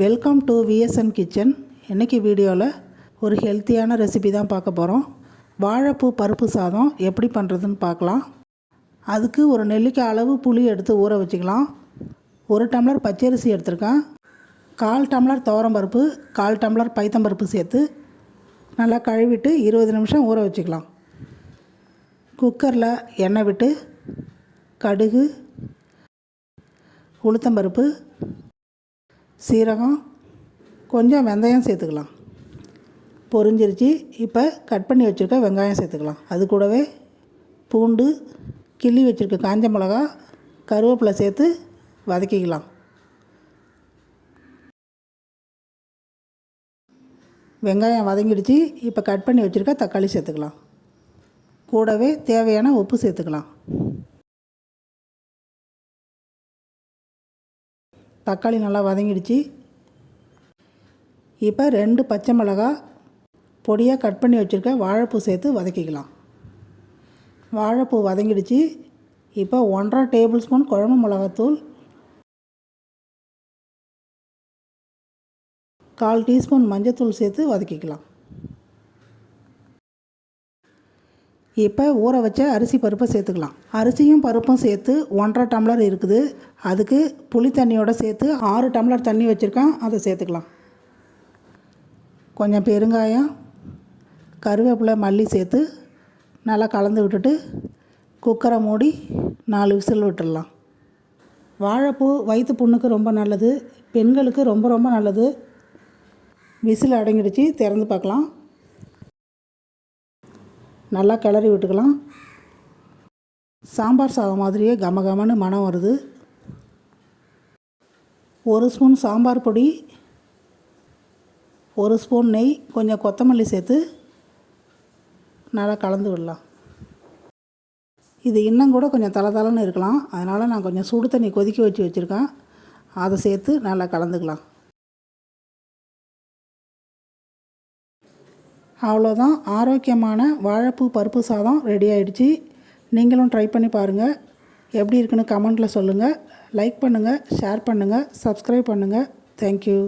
Welcome to VSN kitchen இன்றைக்கி வீடியோவில் ஒரு ஹெல்த்தியான ரெசிபி தான் பார்க்க போகிறோம் வாழைப்பூ பருப்பு சாதம் எப்படி பண்ணுறதுன்னு பார்க்கலாம். அதுக்கு ஒரு நெல்லிக்காய் அளவு புளி எடுத்து ஊற வச்சுக்கலாம். ஒரு டம்ளர் பச்சரிசி எடுத்திருக்கேன். கால் டம்ளர் துவரம்பருப்பு கால் டம்ளர் பைத்தம்பருப்பு சேர்த்து நல்லா கழுவிட்டு இருபது நிமிஷம் ஊற வச்சுக்கலாம். குக்கரில் எண்ணெய் விட்டு கடுகு உளுத்தம்பருப்பு சீரகம் கொஞ்சம் வெந்தயம் சேர்த்துக்கலாம். பொரிஞ்சிருச்சு. இப்போ கட் பண்ணி வச்சுருக்க வெங்காயம் சேர்த்துக்கலாம். அது கூடவே பூண்டு கிள்ளி வச்சுருக்க காஞ்ச மிளகா கருவேப்பிலை சேர்த்து வதக்கிக்கலாம். வெங்காயம் வதங்கிடுச்சு. இப்போ கட் பண்ணி வச்சுருக்க தக்காளி சேர்த்துக்கலாம். கூடவே தேவையான உப்பு சேர்த்துக்கலாம். தக்காளி நல்லா வதங்கிடுச்சு. இப்போ ரெண்டு பச்சை மிளகா பொடியாக கட் பண்ணி வச்சுருக்க வாழைப்பூ சேர்த்து வதக்கிக்கலாம். வாழைப்பூ வதங்கிடுச்சு. இப்போ ஒன்றரை டேபிள் ஸ்பூன் குழம்பு மிளகாத்தூள் கால் டீஸ்பூன் மஞ்சத்தூள் சேர்த்து வதக்கிக்கலாம். இப்போ ஊற வச்ச அரிசி பருப்பை சேர்த்துக்கலாம். அரிசியும் பருப்பும் சேர்த்து ஒன்றரை டம்ளர் இருக்குது. அதுக்கு புளி தண்ணியோட சேர்த்து ஆறு டம்ளர் தண்ணி வச்சுருக்கேன். அதை சேர்த்துக்கலாம். கொஞ்சம் பெருங்காயம் கருவேப்பிலை மல்லி சேர்த்து நல்லா கலந்து விட்டுட்டு குக்கரை மூடி நாலு விசில் விட்டுடலாம். வாழைப்பூ வயிற்று புண்ணுக்கு ரொம்ப நல்லது. பெண்களுக்கு ரொம்ப ரொம்ப நல்லது. விசில் அடங்கிடுச்சு. திறந்து பார்க்கலாம். நல்லா கிளறி விட்டுக்கலாம். சாம்பார் சாதம் மாதிரியே கம கமன்னு மனம் வருது. ஒரு ஸ்பூன் சாம்பார் பொடி ஒரு ஸ்பூன் நெய் கொஞ்சம் கொத்தமல்லி சேர்த்து நல்லா கலந்து விடலாம். இது இன்னும் கூட கொஞ்சம் தலை இருக்கலாம். அதனால் நான் கொஞ்சம் சுடு தண்ணி கொதிக்க வச்சு வச்சுருக்கேன். அதை சேர்த்து நல்லா கலந்துக்கலாம். அவ்வளோதான். ஆரோக்கியமான வாழைப்பூ பருப்பு சாதம் ரெடி ஆகிடுச்சி நீங்களும் ட்ரை பண்ணி பாருங்கள் எப்படி இருக்குன்னு கமெண்ட்டில் சொல்லுங்கள் லைக் பண்ணுங்கள் ஷேர் பண்ணுங்கள் சப்ஸ்கிரைப் பண்ணுங்கள் தேங்க்யூ